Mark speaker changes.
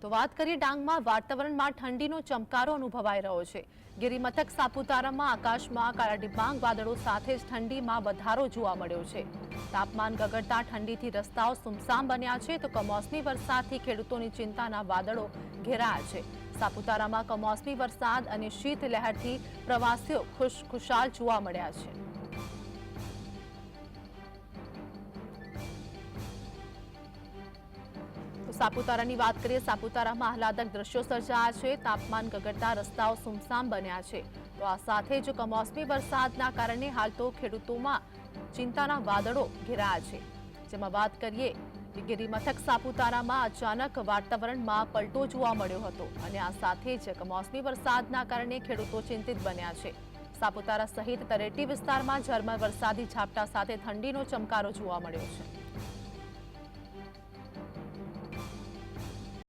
Speaker 1: તો વાત કરીએ ડાંગમાં, વાતાવરણમાં ઠંડીનો ચમકારો અનુભવાઈ રહ્યો છે. ગિરિમથક, સાપુતારામાં, આકાશમાં કાળા ડિબાંગ વાદળો સાથે જ ઠંડીમાં વધારો જોવા મળ્યો છે. તાપમાન ગગડતા ઠંડીથી રસ્તાઓ સુમસામ બન્યા છે, તો કમોસમી વરસાદથી ખેડૂતોની ચિંતાના વાદળો ઘેરાયા છે. સાપુતારામાં કમોસમી વરસાદ અને શીત લહેરથી પ્રવાસીઓ ખુશ ખુશાલ જોવા મળ્યા છે. સાપુતારાની વાત કરીએ, સાપુતારામાં આહલાદક દ્રશ્યો સર્જાયા છે. તાપમાન ગગડતા રસ્તાઓ સુમસામ બન્યા છે. તો આ સાથે જ કમોસમી વરસાદના કારણે હાલ તો ખેડૂતોમાં ચિંતાના વાદળો ઘેરાયા છે. જેમાં વાત કરીએ કે ગિરિમથક સાપુતારામાં અચાનક વાતાવરણમાં પલટો જોવા મળ્યો હતો અને આ સાથે જ કમોસમી વરસાદના કારણે ખેડૂતો ચિંતિત બન્યા છે. સાપુતારા સહિત તરેટી વિસ્તારમાં ઝરમર વરસાદી ઝાપટા સાથે ઠંડીનો ચમકારો જોવા મળ્યો છે.